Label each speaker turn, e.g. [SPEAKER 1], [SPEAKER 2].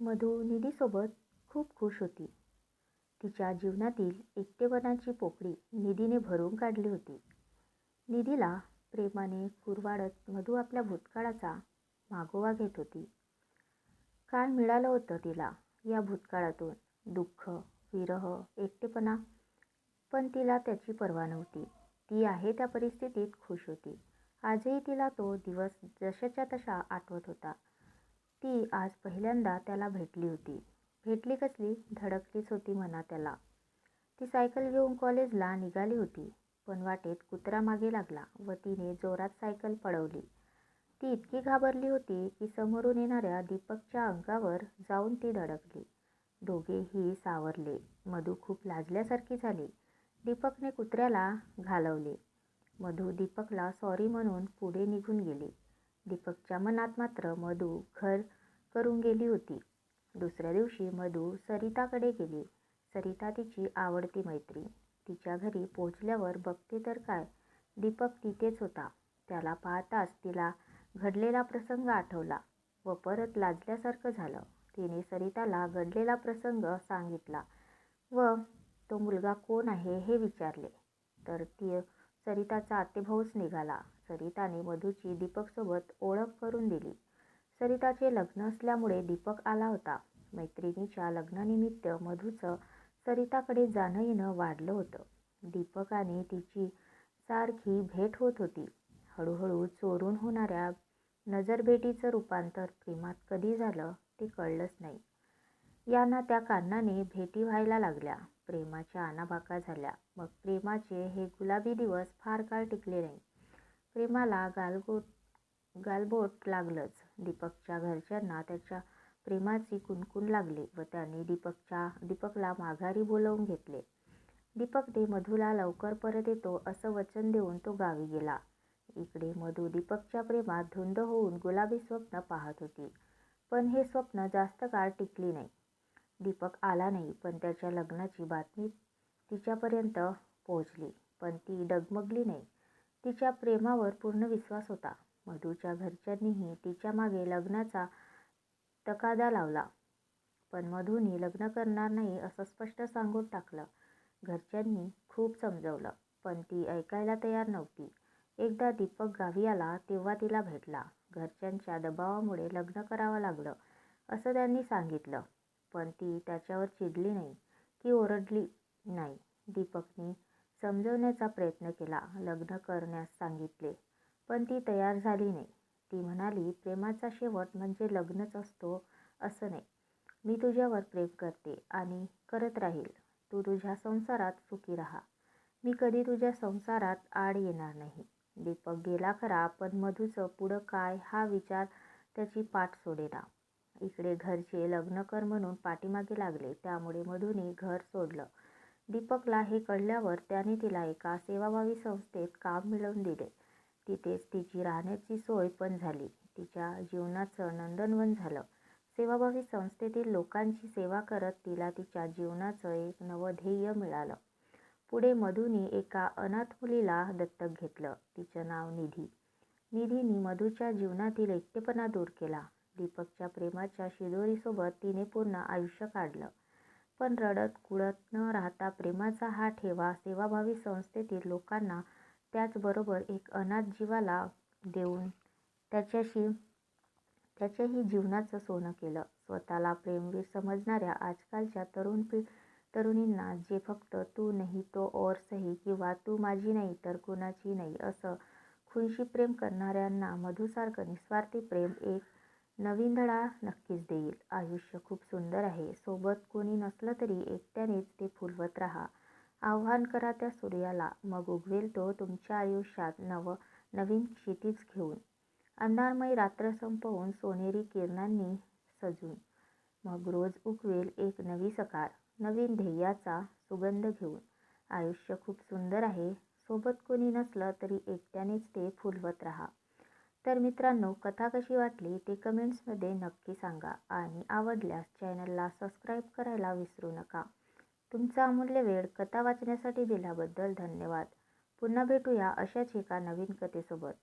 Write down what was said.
[SPEAKER 1] मधू निधीसोबत खूप खुश होती. तिच्या जीवनातील एकटेपणाची पोकळी निधीने भरून काढली होती. निधीला प्रेमाने कुरवाडत मधू आपल्या भूतकाळाचा मागोवा घेत होती. काय मिळालं होतं तिला या भूतकाळातून? दुःख, विरह, एकटेपणा? पण तिला त्याची पर्वा नव्हती. ती आहे त्या परिस्थितीत खुश होती. आजही तिला तो दिवस जशाच्या तशा आठवत होता. ती आज पहिल्यांदा त्याला भेटली होती. भेटली कसली? धडकलीच होती म्हणा त्याला. ती सायकल घेऊन कॉलेजला निघाली होती. पण वाटेत कुत्रा मागे लागला व तिने जोरात सायकल पळवली. ती इतकी घाबरली होती की समोरून येणाऱ्या दीपकच्या अंगावर जाऊन ती धडकली. दोघेही सावरले. मधू खूप लाजल्यासारखी झाली. दीपकने कुत्र्याला घालवले. मधू दीपकला सॉरी म्हणून पुढे निघून गेली. दीपकच्या मनात मात्र मधू घर करून गेली होती. दुसऱ्या दिवशी मधू सरिताकडे गेली. सरिता तिची आवडती मैत्री तिच्या घरी पोचल्यावर बघते तर काय दीपक तिथेच होता. त्याला पाहताच तिला घडलेला प्रसंग आठवला व परत लाजल्यासारखं झालं. तिने सरिताला घडलेला प्रसंग सांगितला व तो मुलगा कोण आहे हे विचारले तर ती सरिताचा आतेभाऊच निघाला. सरिताने मधूची दीपकसोबत ओळख करून दिली. सरिताचे लग्न असल्यामुळे दीपक आला होता. मैत्रिणीच्या लग्नानिमित्त मधूचं सरिताकडे जाणं येणं वाढलं होतं. दीपक आणि तिची सारखी भेट होत होती. हळूहळू चोरून होणाऱ्या नजरभेटीचं रूपांतर प्रेमात कधी झालं ते कळलंच नाही. यांना त्या कारणाने भेटी व्हायला लागल्या. प्रेमाच्या आनाबाका झाल्या. मग प्रेमाचे हे गुलाबी दिवस फार काळ टिकले नाही. प्रेमाला गालगोट गालबोट लागलंच. दीपकच्या घरच्यांना त्याच्या प्रेमाची कुणकुण लागली व त्यांनी दीपकला माघारी बोलावून घेतले. दीपकने मधूला लवकर परत येतो असं वचन देऊन तो गावी गेला. इकडे मधू दीपकच्या प्रेमात धुंद होऊन गुलाबी स्वप्न पाहत होती. पण हे स्वप्न जास्त काळ टिकली नाही. दीपक आला नाही पण त्याच्या लग्नाची बातमी तिच्यापर्यंत पोहोचली. पण ती डगमगली नाही. तिच्या प्रेमावर पूर्ण विश्वास होता. मधूच्या घरच्यांनीही तिच्यामागे लग्नाचा तकादा लावला. पण मधूने लग्न करणार नाही असं स्पष्ट सांगून टाकलं. घरच्यांनी खूप समजवलं पण ती ऐकायला तयार नव्हती. एकदा दीपक गावी आला तेव्हा तिला भेटला. घरच्यांच्या दबावामुळे लग्न करावं लागलं असं त्यांनी सांगितलं. पण ती त्याच्यावर चिडली नाही की ओरडली नाही. दीपकने समजवण्याचा प्रयत्न केला. लग्न करण्यास सांगितले पण ती तयार झाली नाही. ती म्हणाली प्रेमाचा शेवट म्हणजे लग्नच असतो असं नाही. मी तुझ्यावर प्रेम करते आणि करत राहील. तू तुझ्या संसारात सुखी राहा. मी कधी तुझ्या संसारात आड येणार नाही. दीपक गेला खरा पण मधूचं पुढं काय हा विचार त्याची पाठ सोडेना. इकडे घरचे लग्न कर म्हणून पाठीमागे लागले त्यामुळे मधूने घर सोडलं. दीपकला हे कळल्यावर त्याने तिला एका सेवाभावी संस्थेत काम मिळवून दिले. तिथेच तिची राहण्याची सोय पण झाली. तिच्या जीवनाचं नंदनवन झालं. सेवाभावी संस्थेतील लोकांची सेवा करत तिला तिच्या जीवनाचं एक नवं ध्येय मिळालं. पुढे मधूने एका अनाथ मुलीला दत्तक घेतलं. तिचं नाव निधी. निधीने मधूच्या जीवनातील एकटेपणा दूर केला. दीपकच्या प्रेमाच्या शिदोरीसोबत तिने पूर्ण आयुष्य काढलं. पण रडत कुळत न राहता प्रेमाचा हा ठेवा सेवाभावी संस्थेतील लोकांना त्याचबरोबर एक अनाथ जीवाला देऊन त्याच्याशी त्याच्याही जीवनाचं सोनं केलं. स्वतःला प्रेमवीर समजणाऱ्या आजकालच्या तरुण-तरुणींना जे फक्त तू नाही तो और सही किंवा तू माझी नाही तर कुणाची नाही असं खुनशी प्रेम करणाऱ्यांना मधुसारखं निस्वार्थी प्रेम एक नवीन धडा नक्कीच देईल. आयुष्य खूप सुंदर आहे. सोबत कोणी नसलं तरी एकट्यानेच ते फुलवत राहा. आव्हान करा त्या सूर्याला मग उगवेल तो तुमच्या आयुष्यात नव नवीन क्षितिज घेऊन, अंधारमय रात्र संपवून सोनेरी किरणांनी सजून. मग रोज उगवेल एक नवी सकाळ, नवीन ध्येयाचा सुगंध घेऊन. आयुष्य खूप सुंदर आहे. सोबत कोणी नसलं तरी एकट्यानेच ते फुलवत राहा. तर मित्रांनो कथा कशी वाटली ते कमेंट्समध्ये नक्की सांगा आणि आवडल्यास चॅनलला सबस्क्राईब करायला विसरू नका. तुमचा अमूल्य वेळ कथा वाचण्यासाठी दिल्याबद्दल धन्यवाद. पुन्हा भेटूया अशाच एका नवीन कथेसोबत.